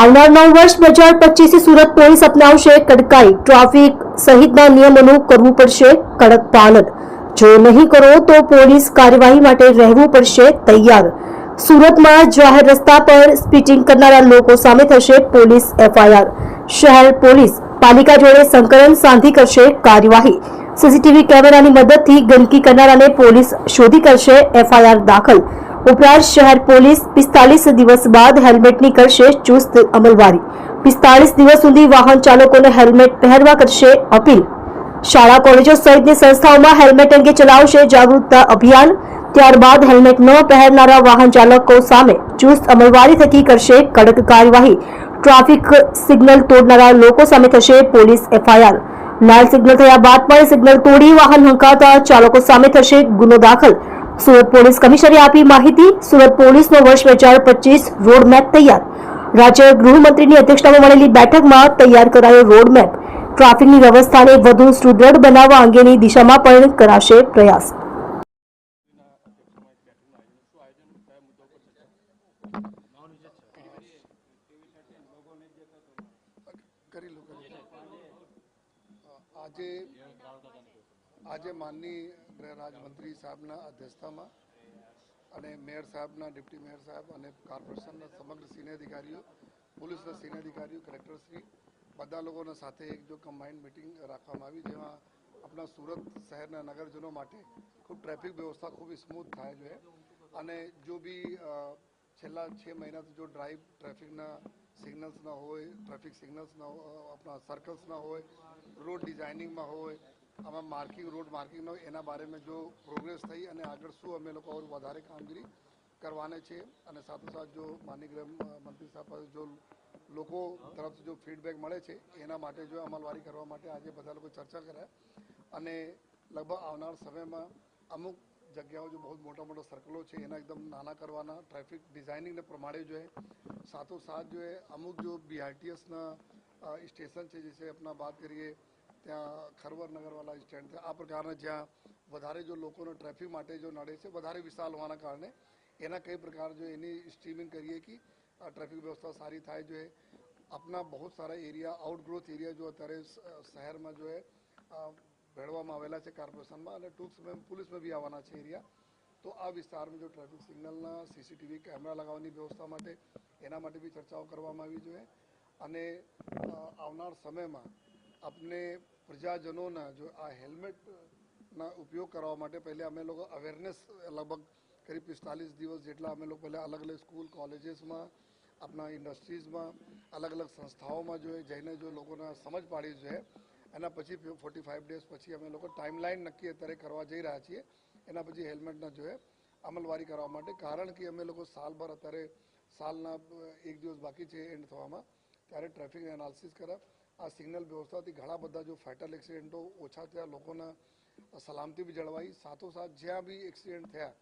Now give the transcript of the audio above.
આવનાર નવ વર્ષ બે હજાર પચીસ સુરત પોલીસ અપનાવશે કડકાઈ. ટ્રાફિક સહિતના નિયમોનું કરવું પડશે કડક પાલન. જો નહીં કરો તો પોલીસ કાર્યવાહી માટે રહેવું પડશે તૈયાર. સુરતમાં જાહેર રસ્તા પર સ્પીચિંગ કરનારા લોકો સામે થશે પોલીસ એફઆઈઆર. શહેર પોલીસ પાલિકા જોડે સંકલન સાંધી કરશે કાર્યવાહી. સીસીટીવી કેમેરાની મદદથી ગંદકી કરનારાને પોલીસ શોધી કરશે એફઆઈઆર દાખલ. ઉપરાંત શહેર પોલીસ પિસ્તાલીસ દિવસ બાદ હેલ્મેટની કરશે ચુસ્ત અમલવારી પિસ્તાલીસ દિવસ સુધી વાહન ચાલકોને હેલ્મેટ પહેરવા કરશે અપીલ શાળા કોલેજો સહિતની સંસ્થાઓમાં હેલ્મેટ અંગે ચલાવશે જાગૃતતા અભિયાન ત્યારબાદ હેલ્મેટ ન પહેરનારા વાહન ચાલકો સામે ચુસ્ત અમલવારી થકી કરશે કડક કાર્યવાહી ટ્રાફિક સિગ્નલ તોડનારા લોકો સામે થશે પોલીસ એફઆઈઆર લાલ સિગ્નલ થયા બાદ પણ સિગ્નલ તોડી વાહન હંકારતા ચાલકો સામે થશે ગુનો દાખલ સુરત પોલીસ કમિશનરે આપી માહિતી. સુરત પોલીસનો વર્ષ બે હજાર પચીસ રોડમેપ તૈયાર. રાજ્ય ગૃહમંત્રીની અધ્યક્ષતામાં મળેલી બેઠકમાં તૈયાર કરાયો રોડમેપ. ટ્રાફિકની વ્યવસ્થાને વધુ સુદૃઢ બનાવવા અંગેની દિશામાં પણ કરાશે પ્રયાસ. આજે આજે માનની ગૃહ રાજમંત્રી સાહેબના અધ્યક્ષતામાં અને મેયર સાહેબના ડિપ્ટી મેયર સાહેબ અને કોર્પોરેશનના સમગ્ર સિનિયર અધિકારીઓ પોલીસના સિનિયર અધિકારીઓ, કલેક્ટરશ્રી, બધા લોકોના સાથે એક જો કમ્બાઇન્ડ મિટિંગ રાખવામાં આવી, જેમાં આપણા સુરત શહેરના નગરજનો માટે ખૂબ ટ્રાફિક વ્યવસ્થા ખૂબ સ્મૂથ થાય જોઈએ અને જો બી છેલ્લા છ મહિનાથી જો ડ્રાઈવ ટ્રાફિકના સિગ્નલ્સ ના હોય ટ્રાફિક સિગ્નલ્સ ના આપણા સર્કલ્સ ના હોય રોડ ડિઝાઇનિંગમાં હોય આમાં માર્કિંગ, રોડ માર્કિંગનો એના બારેમાં જો પ્રોગ્રેસ થઈ અને આગળ શું અમે લોકો વધારે કામગીરી કરવાને છે અને સાથોસાથ જો માનની ગૃહ મંત્રી સાહેબ પાસે જો લોકો તરફથી જો ફીડબેક મળે છે, એના માટે જો અમલવારી કરવા માટે આજે બધા લોકો ચર્ચા કર્યા અને લગભગ આવનાર સમયમાં અમુક જગ્યાઓ જો બહુ મોટા મોટા સર્કલો છે, એના એકદમ નાના કરવાના ટ્રાફિક ડિઝાઇનિંગને પ્રમાણે જો સાથોસાથ જો અમુક જો બીઆરટીએસના સ્ટેશન છે જૈસે આપણા વાત કરીએ ત્યાં ખરવર નગરવાલા સ્ટેન્ડ છે. આ પ્રકારના જ્યાં વધારે જો લોકોનો ટ્રાફિક માટે જો નડે છે, વધારે વિશાલ હોવાના કારણે એના કઈ પ્રકાર જો એની સ્ટ્રીમિંગ કરીએ કે ટ્રાફિક વ્યવસ્થા સારી થાય, જો આપના બહુ સારા એરિયા આઉટગ્રોથ એરિયા જો અત્યારે શહેરમાં જો ભેળવામાં આવેલા છે કોર્પોરેશનમાં અને ટૂંક સમયમાં પોલીસમાં બી આવવાના છે એરિયા તો આ વિસ્તારમાં જો ટ્રાફિક સિગ્નલના સીસીટીવી કેમેરા લગાવવાની વ્યવસ્થા માટે એના માટે બી ચર્ચાઓ કરવામાં આવી જોઈએ. અને આવનાર સમયમાં આપણે પ્રજાજનોના જો આ હેલ્મેટના ઉપયોગ કરવા માટે પહેલે અમે લોકો અવેરનેસ લગભગ કરીબ પિસ્તાલીસ દિવસ જેટલા અમે લોકો પહેલાં અલગ અલગ સ્કૂલ કોલેજીસમાં આપણા ઇન્ડસ્ટ્રીઝમાં અલગ અલગ સંસ્થાઓમાં જોઈએ જઈને જો લોકોને સમજ પાડી જોઈએ એના પછી ફોર્ટી ફાઇવ ડેઝ પછી અમે લોકો ટાઈમલાઈન નક્કી અત્યારે કરવા જઈ રહ્યા છીએ. એના પછી હેલ્મેટના જોઈએ અમલવારી કરવા માટે. કારણ કે અમે લોકો સાલભર અત્યારે, સાલના એક દિવસ બાકી છે એન્ડ થવામાં, ત્યારે ટ્રાફિક એનાલિસિસ કર્યા આ સિગ્નલ વ્યવસ્થાથી ઘણા બધા જો ફેટલ એક્સિડન્ટો ઓછા થયા, લોકોના સલામતી બી જળવાઈ. સાથોસાથ જ્યાં બી એક્સિડન્ટ થયા